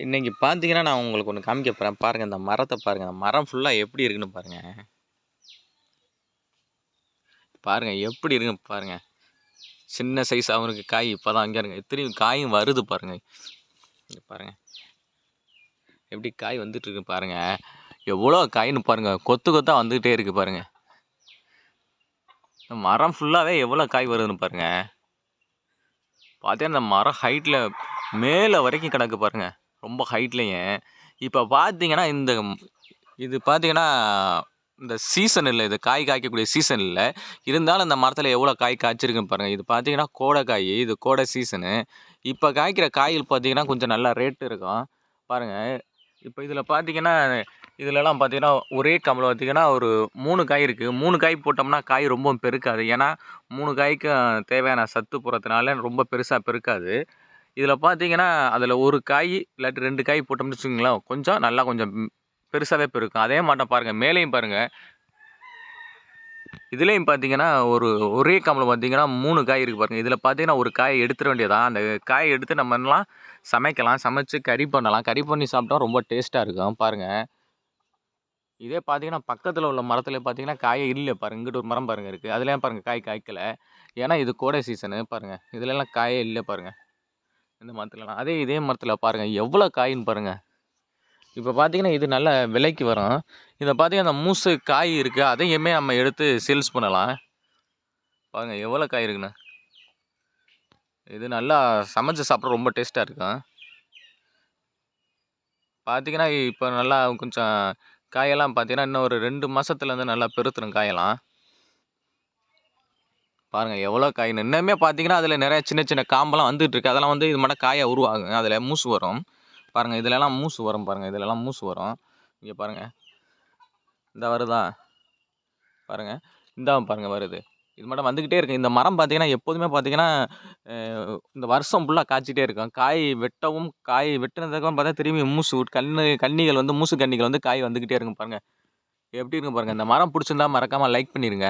இன்றைக்கி பார்த்தீங்கன்னா, நான் உங்களுக்கு ஒன்று காமிக்க போகிறேன் பாருங்கள் இந்த மரத்தை பாருங்கள் அந்த மரம் ஃபுல்லாக எப்படி இருக்குன்னு பாருங்கள் பாருங்கள் எப்படி இருக்குன்னு பாருங்கள் சின்ன சைஸ் இருக்கு காய். இப்பதான் அங்கே இருங்க இத்தனையும் காயும் வருது பாருங்கள் இங்கே பாருங்கள் எப்படி காய் வந்துட்டு இருக்கு எவ்வளோ காய்ன்னு பாருங்கள் கொத்து கொத்தாக வந்துகிட்டே இருக்குது பாருங்கள் இந்த மரம் ஃபுல்லாகவே எவ்வளோ காய் வருதுன்னு பாருங்கள் பார்த்தீங்கன்னா, இந்த மரம் ஹைட்டில் மேலே வரைக்கும் கிடக்கு பாருங்கள் ரொம்ப ஹைட்லேயே இப்போ பார்த்தீங்கன்னா, இந்த இது பார்த்தீங்கன்னா, இந்த சீசன் இல்லை இது காய் காய்க்கக்கூடிய சீசன் இல்லை இருந்தாலும் இந்த மரத்தில் எவ்வளோ காய் காய்ச்சிருக்குன்னு பாருங்கள் இது பார்த்தீங்கன்னா, கோடை காய். இது கோடை சீசனு. இப்போ காய்க்கிற காய்கள் பார்த்தீங்கன்னா, கொஞ்சம் நல்லா ரேட்டு இருக்கும். பாருங்கள் இப்போ இதில் பார்த்தீங்கன்னா, இதுலலாம் பார்த்தீங்கன்னா, ஒரே கம்புல பார்த்தீங்கன்னா, ஒரு மூணு காய் இருக்குது மூணு காய் போட்டோம்னா காய் ரொம்பவும் பெருக்காது. ஏன்னா, மூணு காய்க்கும் தேவையான சத்து போகிறதுனால ரொம்ப பெருசாக பெருக்காது. இதில் பார்த்தீங்கன்னா, அதில் ஒரு காய் இல்லாட்டி ரெண்டு காய் போட்டோம்னு வச்சுக்கோங்களேன், கொஞ்சம் நல்லா கொஞ்சம் பெருசாகவே பெருசாவே பெருக்கும். அதே மாட்டம் பாருங்கள் மேலேயும் பாருங்கள் இதுலேயும் பார்த்தீங்கன்னா, ஒரு ஒரே கம்புல பார்த்தீங்கன்னா, மூணு காய் இருக்குது பாருங்கள் இதில் பார்த்தீங்கன்னா, ஒரு காய் எடுத்துற வேண்டியது தான். அந்த காய் எடுத்து நம்ம என்னலாம் சமைக்கலாம். சமைச்சு கறி பண்ணலாம். கறி பண்ணி சாப்பிட்டா ரொம்ப டேஸ்ட்டாக இருக்கும். பாருங்கள் இதே பார்த்தீங்கன்னா, பக்கத்தில் உள்ள மரத்தில் பார்த்தீங்கன்னா, காயே இல்லை பாருங்கள் இங்கிட்டு ஒரு மரம் பாருங்க இருக்குது அதுலேயும் பாருங்கள் காய் காய்க்கல. ஏன்னா, இது கோடை சீசனு பாருங்கள் இதுலலாம் காயே இல்லை பாருங்கள் இந்த மரத்துலலாம். அதே இதே மரத்தில் பாருங்கள் எவ்வளோ காயின்னு பாருங்கள் இப்போ பார்த்தீங்கன்னா, இது நல்ல விலைக்கு வரும். இதை பார்த்தீங்கன்னா, அந்த மூசு காய் இருக்குது அதையுமே நம்ம எடுத்து சேல்ஸ் பண்ணலாம். பாருங்கள் எவ்வளோ காய் இருக்குண்ணா இது நல்லா சமைச்சு சாப்பிட ரொம்ப டேஸ்ட்டாக இருக்கும். பார்த்தீங்கன்னா, இப்போ நல்லா கொஞ்சம் காயெல்லாம் பார்த்தீங்கன்னா, இன்னும் ஒரு ரெண்டு மாதத்துலேருந்து நல்லா பெருத்துரும் காயெல்லாம். பாருங்கள் எவ்வளோ காய்ன்னு. இன்னுமே பார்த்தீங்கன்னா, அதில் நிறைய சின்ன சின்ன காம்பெல்லாம் வந்துட்டு இருக்கு. அதெல்லாம் வந்து இது மட்டும் காயாக உருவாகுங்க அதில் மூசு வரும். பாருங்கள் இதுலலாம் மூசு வரும் பாருங்கள் இதுலலாம் மூசு வரும். இங்கே பாருங்கள் இந்த வருதா? பாருங்கள் இந்த பாருங்கள் வருது. இது மட்டும் வந்துக்கிட்டே இருக்குது இந்த மரம் பார்த்தீங்கன்னா, எப்போதுமே பார்த்தீங்கன்னா, இந்த வருஷம் ஃபுல்லாக காய்ச்சிட்டே இருக்கும். காய் வெட்டவும் காய் வெட்டினதுக்கப்புறம் பார்த்தா திரும்பி மூசு கண்ணு கன்னிகள் வந்து மூசு கன்னிகள் வந்து காய் வந்துக்கிட்டே இருக்கும் பாருங்கள் எப்படி இருக்கும் பாருங்கள் இந்த மரம் பிடிச்சிருந்தா மறக்காமல் லைக் பண்ணிடுங்க